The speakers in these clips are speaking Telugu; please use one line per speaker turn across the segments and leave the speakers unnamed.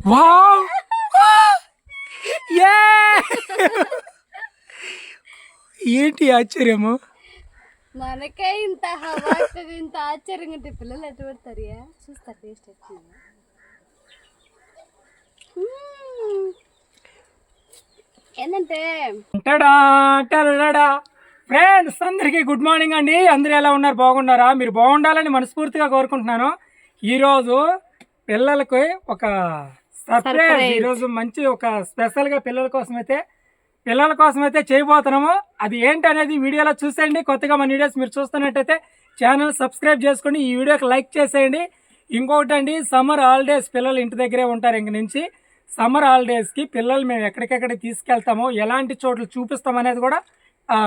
వావ్! ఏ ఏంటి ఆశ్చర్యము?
మనకే ఇంత ఇంత ఆశ్చర్యంగా ఉంటే పిల్లలు ఎట్టు పెడతారు చూస్తారు టేస్ట్ వచ్చింది ఏంటంటే
ఫ్రెండ్స్ అందరికీ గుడ్ మార్నింగ్ అండి. అందరూ ఎలా ఉన్నారు? బాగున్నారా? మీరు బాగుండాలని మనస్ఫూర్తిగా కోరుకుంటున్నాను. ఈరోజు పిల్లలకి ఒక సర్ప్రైజ్. ఈరోజు మంచి ఒక స్పెషల్గా పిల్లల కోసం అయితే పిల్లల కోసం అయితే చేయబోతున్నాము. అది ఏంటి అనేది వీడియోలో చూసేయండి. కొత్తగా మన వీడియోస్ మీరు చూస్తున్నట్టయితే ఛానల్ సబ్స్క్రైబ్ చేసుకోండి ఈ వీడియోకి లైక్ చేసేయండి. ఇంకొకటి అండి సమ్మర్ హాలిడేస్ పిల్లలు ఇంటి దగ్గరే ఉంటారు ఇంక నుంచి. సమ్మర్ హాలిడేస్కి పిల్లలు మేము ఎక్కడికెక్కడ తీసుకెళ్తామో ఎలాంటి చోట్ల చూపిస్తామనేది కూడా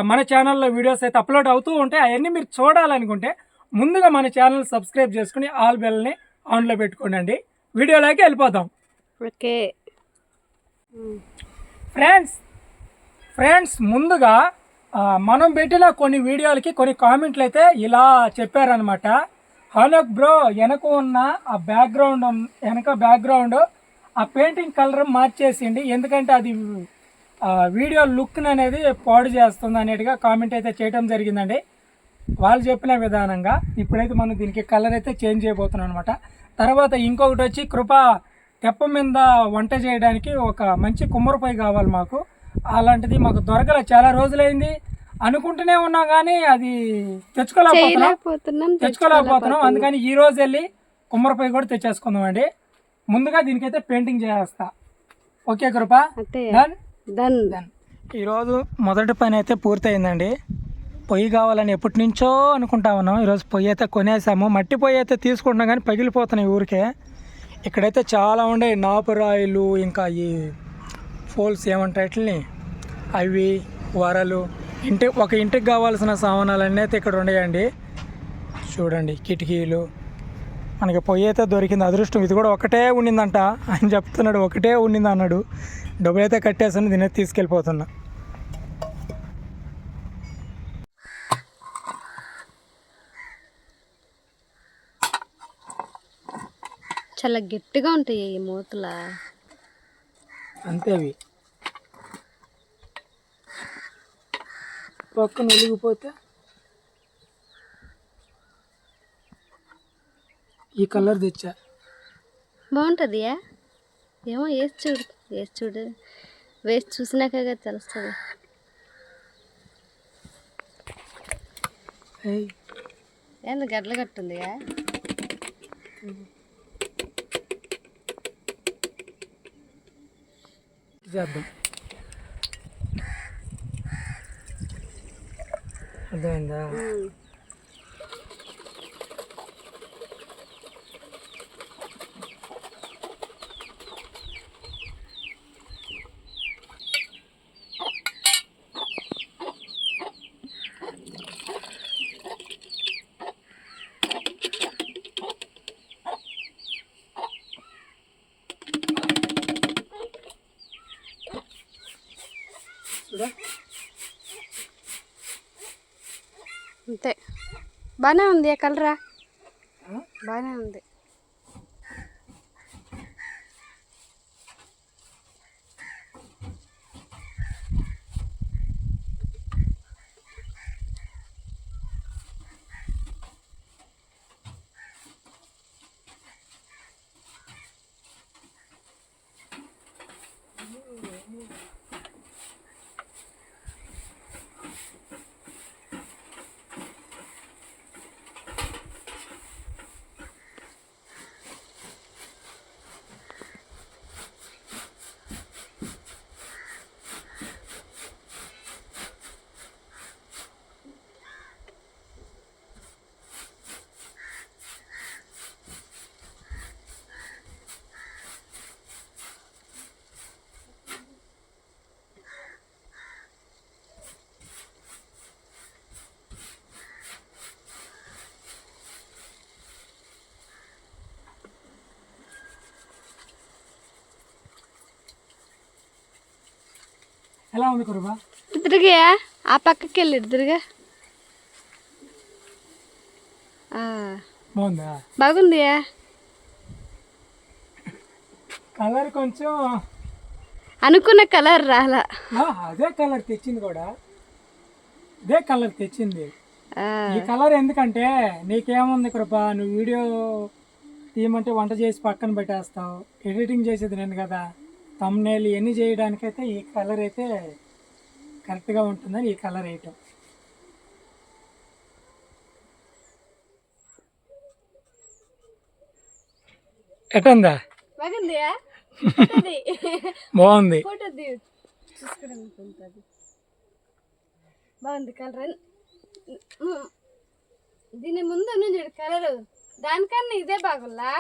మన ఛానల్లో వీడియోస్ అయితే అప్లోడ్ అవుతూ ఉంటాయి. అవన్నీ మీరు చూడాలనుకుంటే ముందుగా మన ఛానల్ సబ్స్క్రైబ్ చేసుకుని ఆల్ బెల్ని ఆన్లో పెట్టుకోండి వీడియోలోకి వెళ్ళిపోదాం.
ఓకే.
ఫ్రెండ్స్ ఫ్రెండ్స్ ముందుగా మనం పెట్టిన కొన్ని వీడియోలకి కొన్ని కామెంట్లు అయితే ఇలా చెప్పారనమాట హనక్ బ్రో వెనక ఉన్న ఆ బ్యాక్గ్రౌండ్ వెనక బ్యాక్గ్రౌండ్ ఆ పెయింటింగ్ కలర్ మార్చేసిండి ఎందుకంటే అది వీడియో లుక్ని అనేది పాడు చేస్తుంది అనేట్టుగా కామెంట్ అయితే చేయడం జరిగిందండి. వాళ్ళు చెప్పిన విధానంగా ఇప్పుడైతే మనం దీనికి కలర్ అయితే చేంజ్ చేయబోతున్నాం అనమాట తర్వాత ఇంకొకటి వచ్చి కృప తెప్ప మీద వంట చేయడానికి ఒక మంచి కుమ్మరిపై కావాలి మాకు. అలాంటిది మాకు దొరకలే. చాలా రోజులైంది. అనుకుంటూనే ఉన్నాం కానీ అది తెచ్చుకోలేకపోతున్నాం.
పోతున్నాం
తెచ్చుకోలేకపోతున్నాం. అందుకని ఈ రోజు వెళ్ళి కుమ్మరిపై కూడా తెచ్చేసుకుందాం అండి. ముందుగా దీనికైతే పెయింటింగ్ చేస్తా. Okay Krupa? Done
done
done ఈరోజు మొదటి పని అయితే పూర్తయిందండి. పొయ్యి కావాలని ఎప్పటి నుంచో అనుకుంటా ఉన్నాం. ఈరోజు పొయ్యి అయితే కొనేసాము. మట్టి పొయ్యి అయితే తీసుకుంటున్నాం కానీ పగిలిపోతున్నాయి ఊరికే. ఇక్కడైతే చాలా ఉండే నాపురాయిలు ఇంకా ఈ ఫోల్స్ ఏమంటాయి వాటిని అవి వరలు ఇంటి ఒక ఇంటికి కావాల్సిన సామానాలన్నీ అయితే ఇక్కడ ఉన్నాయండి చూడండి కిటికీలు. మనకి పొయ్యి అయితే దొరికింది. అదృష్టం ఇది కూడా ఒకటే ఉండిందంట అని చెప్తున్నాడు. ఒకటే ఉండింది అన్నాడు డబ్బులు అయితే కట్టేసాను దీని తీసుకెళ్ళిపోతున్నా.
చాలా గట్టిగా ఉంటాయి ఈ మూతల.
అంతే అవి. పక్కన ఒలిగిపోతే ఈ కలర్ తెచ్చా.
బాగుంటుంది ఏమో వేసి చూడు వేసి చూడు. వేసి చూసినాక తెలుస్తుంది. ఏంది గడ్డలు కట్టుంది
చేద్దాం. అర్థమైందా? చూడా
అంతే. బాగానే ఉంది ఆ కలరా? బాగానే ఉంది.
ఎలా ఉంది కురుబా
ఇద్దరుగా ఆ పక్కకి వెళ్ళి ఇద్దరుగా
బాగుందా?
బాగుంది
కలర్ కొంచెం
అనుకున్న కలర్ రాలా.
అదే కలర్ తెచ్చింది కూడా. ఇదే కలర్ తెచ్చింది. ఈ కలర్ ఎందుకంటే నీకేముంది కృప నువ్వు వీడియో తీయమంటే వంట చేసి పక్కన పెట్టేస్తావు. ఎడిటింగ్ చేసేది నేను కదా. తమ్నేల్ ఇవన్నీ చేయడానికైతే ఈ కలర్ అయితే కరెక్ట్గా ఉంటుందని ఈ కలర్ వేయటం
ఫోటోది.
బాగుంది.
బాగుంది. కలర్ దీని ముందు కలర్ దానికన్నా ఇదే బాగుల్లా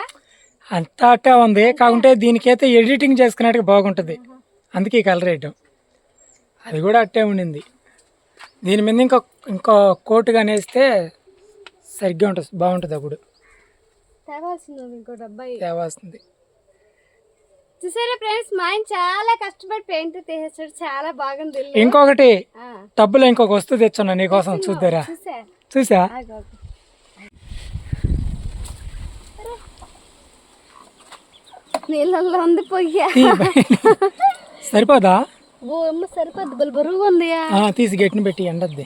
అంతా అట్టే ఉంది. కాకుంటే దీనికైతే ఎడిటింగ్ చేసుకున్నట్టుగా బాగుంటుంది. అందుకే ఈ కలర్ వేయటం. అది కూడా అట్టే ఉండింది. దీని మీద ఇంకో ఇంకో కోటుగా వేస్తే సరిగ్గా ఉంటుంది. బాగుంటుంది అప్పుడు.
తేవాల్సింది చూసారా ఫ్రెండ్స్? మా ఆయన చాలా కష్టపడి పెయింట్ తీసేసాడు. చాలా బాగుంది.
ఇంకొకటి టబ్బులో ఇంకొక వస్తువు తెచ్చున్నా నీకోసం. చూద్దారా?
చూసా. నీళ్ళల్లో ఉంది పొయ్య.
సరిపోదా?
ఓ అమ్మ సరిపోద్ది. బలు బరువుగా ఉందియా?
ఆ, తీసి గట్టిన పెట్టి ఎండద్ది.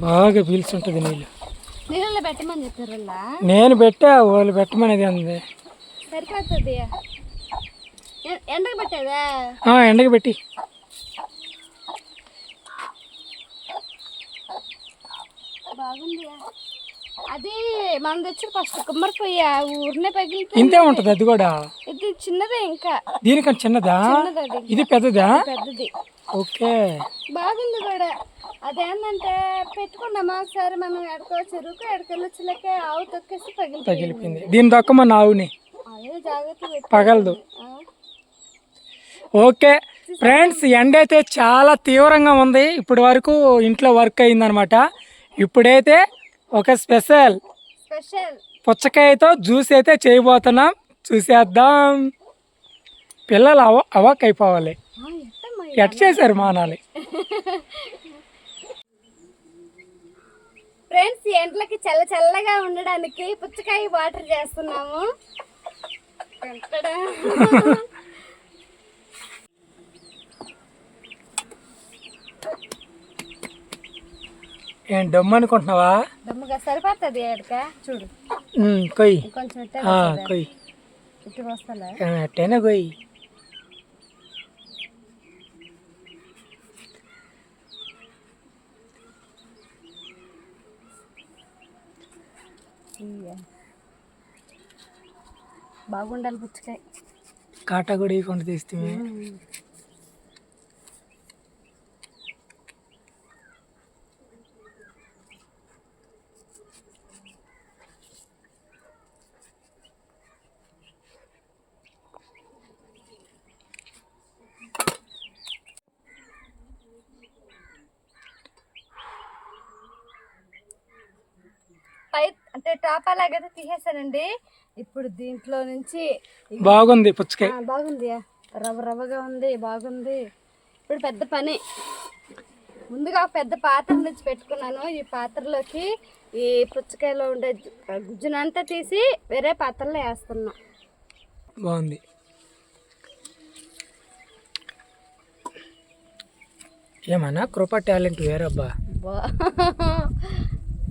బాగా పీల్చుంటుంది నీళ్ళు.
నీళ్ళలో పెట్టమని చెప్పారు వాళ్ళ?
నేను పెట్టా వాళ్ళు పెట్టమనేది అంది.
సరిపోతుంది ఎండకు పెట్టేదా?
ఎండకి పెట్టి.
బాగుంది. అది మనం తెచ్చిన ఫస్ట్ కుమ్మరి పొయ్య ఊరినే పగిలితే
ఇంతే ఉంటుంది అది కూడా?
ఇది చిన్నదే ఇంకా.
దీనికంటే చిన్నదా? ఇది పెద్దదా?
పెద్దది.
ఓకే.
బాగుంది కూడా. అదేంటంటే పెట్టుకున్నామా? ఒకసారి మనం ఎడకో చెరుకు ఎడకెళ్ళొచ్చులకే ఆవు తొక్కేసి పగిలిపోయింది.
తగిలిపోయింది దీని ఆవుని?
అదే జాగ్రత్త పెట్టు
పగలదు. ఓకే. ఫ్రెండ్స్ ఎండ అయితే చాలా తీవ్రంగా ఉంది. ఇప్పటి వరకు ఇంట్లో వర్క్ అయిందనమాట ఇప్పుడైతే ఒక స్పెషల్
స్పెషల్.
పుచ్చకాయతో జ్యూస్ అయితే చేయబోతున్నాం. చూసేద్దాం. పిల్లలు అవ అవాక్ అయిపోవాలి. ఎట్ చేశారు మానాలి
ఫ్రెండ్స్ ఈ ఎండలకి చల్ల చల్లగా ఉండడానికి పుచ్చకాయ వాటర్ చేస్తున్నాము.
ఏం డమ్ము అనుకుంటున్నావా?
దమ్ముగా సరిపోతుంది చూడు.
కొయ్యి.
కొంచెం?
కొయ్యి.
ఇటు వస్తలే
ఆ, అట్టేనా కొయ్యి.
బాగుండాలి పుచ్చకాయ.
కాటా కూడా ఇవ్వకుండా తీస్తే
అంటే టాప్ అలాగైతే తీసేసానండి. ఇప్పుడు దీంట్లో నుంచి
బాగుంది పుచ్చకాయ.
బాగుంది. రవ్వ రవ్వగా ఉంది బాగుంది. ఇప్పుడు పెద్ద పని. ముందుగా పెద్ద పాత్ర తెచ్చి పెట్టుకున్నాను. ఈ పాత్రలోకి ఈ పుచ్చకాయలో ఉండే గుజ్జునంతా తీసి వేరే పాత్రలో వేస్తున్నా.
బాగుంది. ఏమన్నా కృప టాలెంట్ వేరబ్బా.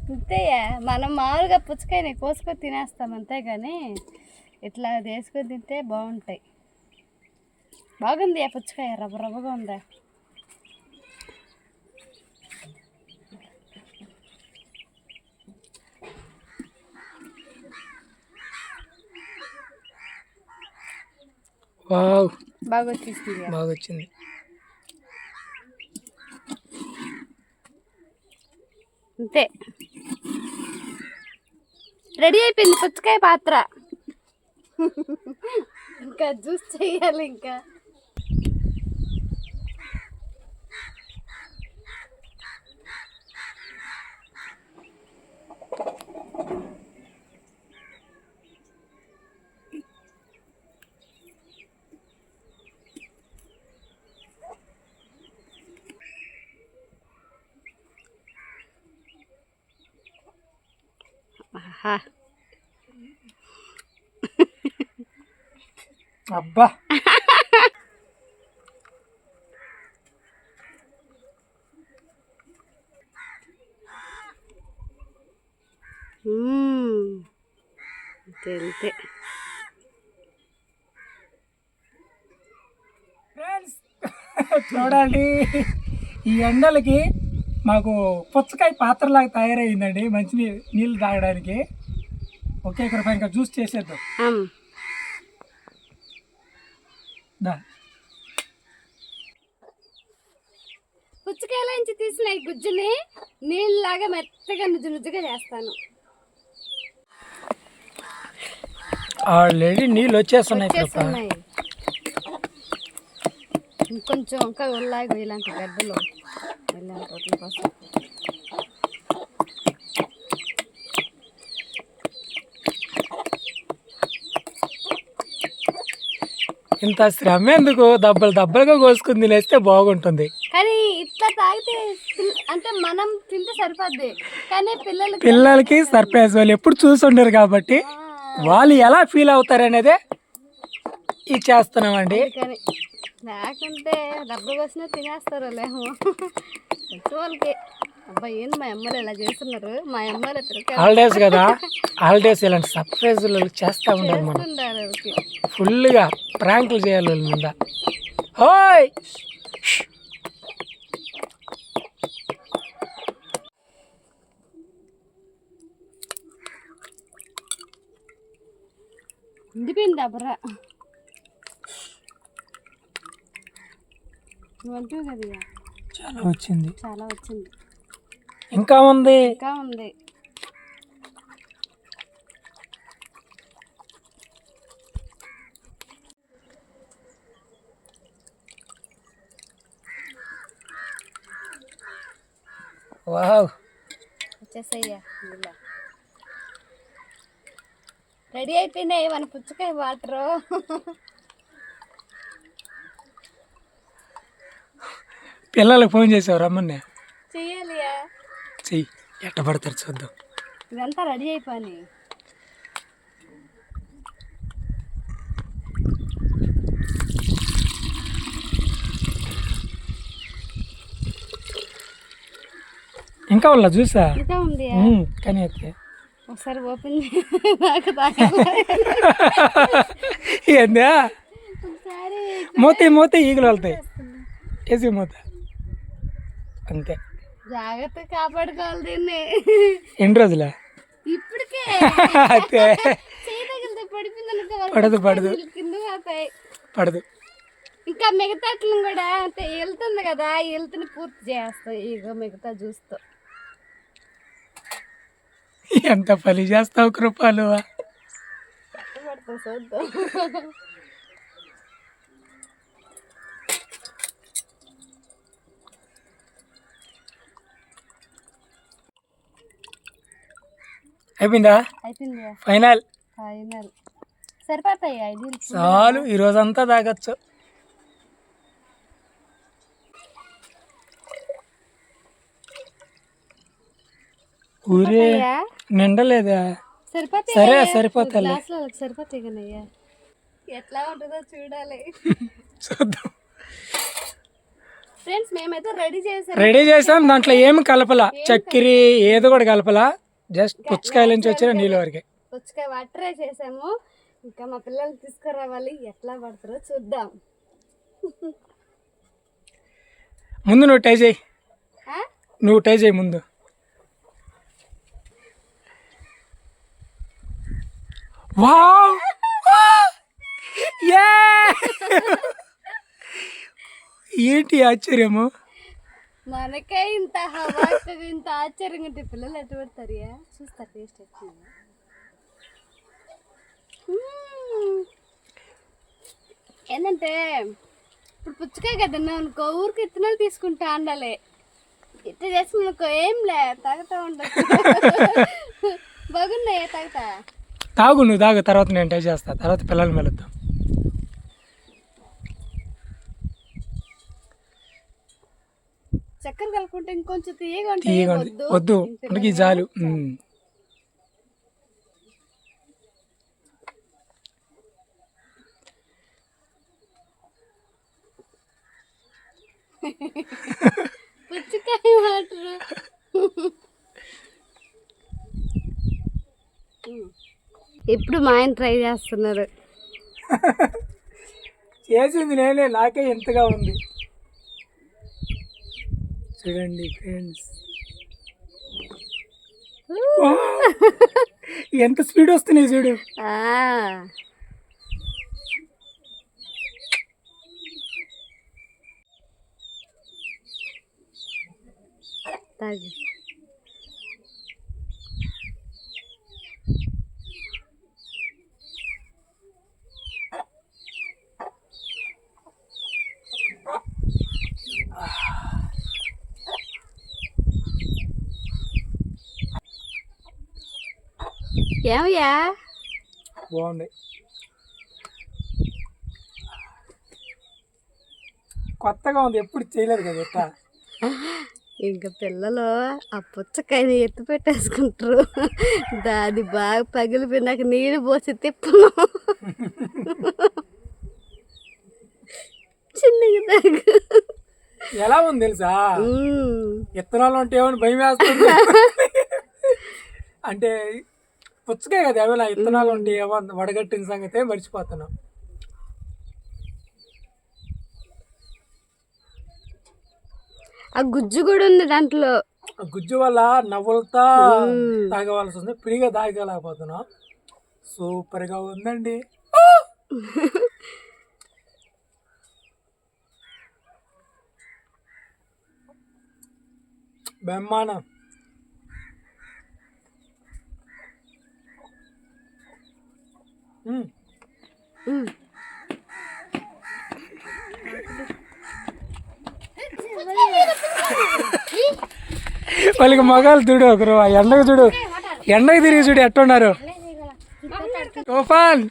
అంతేయా. మనం మామూలుగా పుచ్చకాయని కోసుకొని తినేస్తాం అంతేగాని ఇట్లా అది వేసుకొని తింటే బాగుంటాయి. బాగుంది ఆ పుచ్చకాయ రవ్వ రవ్వగా ఉందా? బాగా వచ్చేసింది
బాగా వచ్చింది
అంతే. రెడీ అయిపోయింది పుచ్చకాయ పాత్ర ఇంకా జ్యూస్ చేయాలి ఇంకా. ఆహా.
అబ్బా.
అంతే
చూడండి ఈ ఎండలకి మాకు పుచ్చకాయ పాత్రలాగా తయారైందండి మంచి నీళ్ళు తాగడానికి. ఓకే ఇక్కడ ఇంకా జ్యూస్ చేసేద్దాం.
పుచ్చకాయలోంచి తీసిన ఈ గుజ్జుని నీళ్ళలాగా మెత్తగా నుజ్జు నుజ్జుగా చేస్తాను.
ఆల్రెడీ నీళ్ళు వచ్చేస్తున్నాయి.
ఇంకొంచెం ఇంకా ఉల్లాగి ఇలాంటి గడ్డలు ఇలాంటి వాటి కోసం
ఇంత శ్రమ ఎందుకు? దెబ్బలు దెబ్బలుగా కోసుకుని తినేస్తే బాగుంటుంది.
కానీ ఇట్లా తాగితే అంటే మనం తింటే సరిపోద్ది. కానీ పిల్లలకి
పిల్లలకి సర్ప్రైజ్ వాళ్ళు ఎప్పుడు చూసుండరు కాబట్టి వాళ్ళు ఎలా ఫీల్ అవుతారు అనేది ఇది చేస్తున్నామండి.
కానీ లేకుంటే డబ్బు వచ్చినా తినేస్తారు లేమో వాళ్ళకి అబ్బాయి ఏంది మా అమ్మలు ఇలా చేస్తున్నారు? మా అమ్మలు
హాలిడేస్ కదా? హాలిడేస్ ఇలాంటి సర్ప్రైజ్లు చేస్తూ ఉండాలి మనం. ఫుల్గా ప్రాంకులు చేయాలి వాళ్ళ మీద. హోయ్!
ఉండిపోయింది డబ్బరా కదా.
చాలా వచ్చింది.
చాలా వచ్చింది.
ఇంకా ఉంది.
ఇంకా ఉంది.
వావ్.
వచ్చేసయ్యా ఇలా రెడీ అయిపోయినాయి మన పుచ్చకాయ వాటరు?
పిల్లలకు ఫోన్ చేసావు రమ్మని
చెయ్యాలియా?
చెయ్యి. ఎట్ట పడతారు చూద్దాం.
ఇదంతా రెడీ అయిపోయి
ఇంకా వాళ్ళ చూసా?
ఇంకా ఉంది.
కానీ అయితే.
ఒకసారి ఓపెన్ నాకు
ఏందా? మూత మూత ఈగలు వెళ్తాయి వేసి మూత. అంతే.
జాగ్రత్త కాపాడుకోవాలి దీన్ని.
ఎన్ని రోజులా?
ఇప్పటికే.
అయితే పడదు పడదు.
కింద పోతాయి.
పడదు.
ఇంకా మిగతాట్లు కూడా అంటే వెళ్తుంది కదా వెళ్తుని పూర్తి చేస్తాయి ఇగో మిగతా చూస్తూ.
ఎంత పని చేస్తావు కృపాలు?
చూద్దాం
అయిపోయిందా?
అయిపోయింది
ఫైనల్.
ఫైనల్. సరిపోతాయి ఐదు
చాలు ఈ రోజంతా తాగొచ్చు. ఊరే నిండలేదా?
సరిపోతాయి
సరే
సరిపోతాయి కనయ్యా ఎట్లా ఉంటుందో చూడాలి.
చూద్దాం.
ఫ్రెండ్స్ మేమైతే రెడీ చేసాం.
రెడీ చేసాం దాంట్లో ఏమి కలపలా? చక్కెర ఏదో కూడా కలపలా? జస్ట్ పుచ్చకాయల నుంచి వచ్చిన నీళ్ళ వరకే.
పుచ్చకాయ వాటరే చేసాము. ఇంకా మా పిల్లల్ని తీసుకురావాలి. ఎట్లా పడతారో చూద్దాం.
ముందు నువ్వు ట్రై చేయి? నువ్వు ట్రై చేయి ముందు. వావ్! ఏంటి ఆశ్చర్యము?
మనకే ఇంత హవాగా ఇంత ఆశ్చర్యంగా ఉంటే పిల్లలు ఎట్లా పడతారు చూస్తారు టేస్ట్ మ్మ్. ఏంటంటే ఇప్పుడు పుచ్చకాయ కదా అనుకో ఊరికి ఇత్తనాలు తీసుకుంటా అండాలి. ఇట్లా చేసి మనకు ఏం లే తాగుతా ఉండదు బాగున్నాయా తాగుతా?
తాగు నువ్వు తాగు తర్వాత నేను ట్రై చేస్తా. తర్వాత పిల్లల్ని వెళుద్దాం
చక్కెర కలుపుకుంటే ఇంకొంచెం తీయగా
తీయగా వద్దు? మనకి చాలు.
పుచ్చకాయ వాటర్. ఇప్పుడు మా ఆయన ట్రై చేస్తున్నారు.
చేసింది నేనే. నాకే ఎంతగా ఉంది. చూడండి ఫ్రెండ్స్ ఎంత స్పీడ్ వస్తున్నాయి చూడు.
ఆ. తాగు ఏమయ్యా
బాగుంది కొత్తగా ఉంది ఎప్పుడు చేయలేదు కదా ఇట్లా?
ఇంకా పిల్లలు ఆ పుచ్చకాయని ఎత్తి పెట్టేసుకుంటారు. దాది బాగా పగిలిపోయినాక నీళ్ళు పోసి తిప్పను. చిన్నగా తాగు
ఎలా ఉంది తెలుసా. విత్తనాలు ఉంటే ఏమని భయం వేస్తుంది? అంటే పుచ్చకాయ కదా ఏమైనా విత్తనాలు ఉంటే ఏమో వడగట్టిన సంగతే మర్చిపోతున్నాం.
ఆ గుజ్జు కూడా ఉంది దాంట్లో.
ఆ గుజ్జు వల్ల నవ్వులతా తాగవలసి ఉంది ఫ్రీగా తాగలేకపోతున్నాం. సూపర్గా ఉందండి. బ్రహ్మాండం మ్మ్.
మ్మ్.
వాళ్ళకి మగాలు చూడు ఒకరు ఆ ఎండకు చూడు. ఎండకు తిరిగి చూడు ఎట్టున్నారు. తుఫాన్.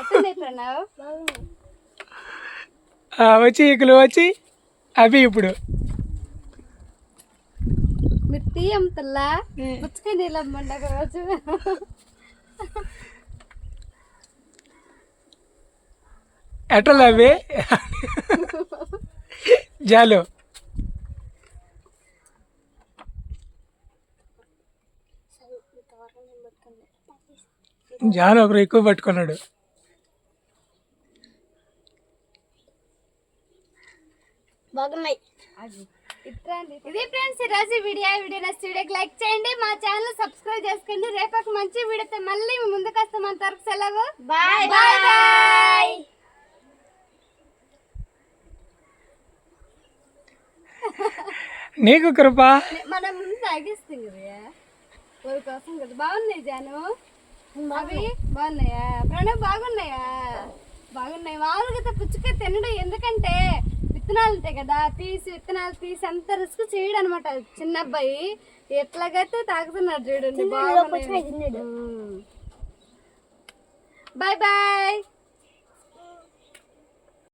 ఎట్లున్నాయి ప్రణవ్?
ఆ, వచ్చి ఇకలు వచ్చి అవి ఇప్పుడు.
మీరు ఒక రోజు.
ఎట్లా అవి? జాలు. జాను ఒకరు ఎక్కువ పట్టుకున్నాడు.
ఇది ఫ్రెండ్స్ ఈ రోజు వీడియో వీడియో నచ్చి వీడియోకి లైక్ చేయండి. మా ఛానల్ సబ్స్క్రైబ్ చేసుకోండి. రేపు ఒక మంచి వీడియోతో మళ్ళీ ముందుకు వస్తాం. అంతవరకు సెలవు. బాయ్. బాయ్
నీకు కృప.
మనం ముందు తాగిస్తాం కదా కోసం కదా. బాగున్నాయి జాను. అవి బాగున్నాయా. ప్రణవ్ బాగున్నాయా? బాగున్నాయి. మామూలుగా పుచ్చకాయ తినడం. ఎందుకంటే విత్తనాలు ఉంటాయి కదా తీసి విత్తనాలు తీసి అంత రిస్క్ చేయడం అనమాట చిన్న అబ్బాయి ఎట్లాగైతే తాగుతున్నాడు చూడండి బాయ్ బాయ్.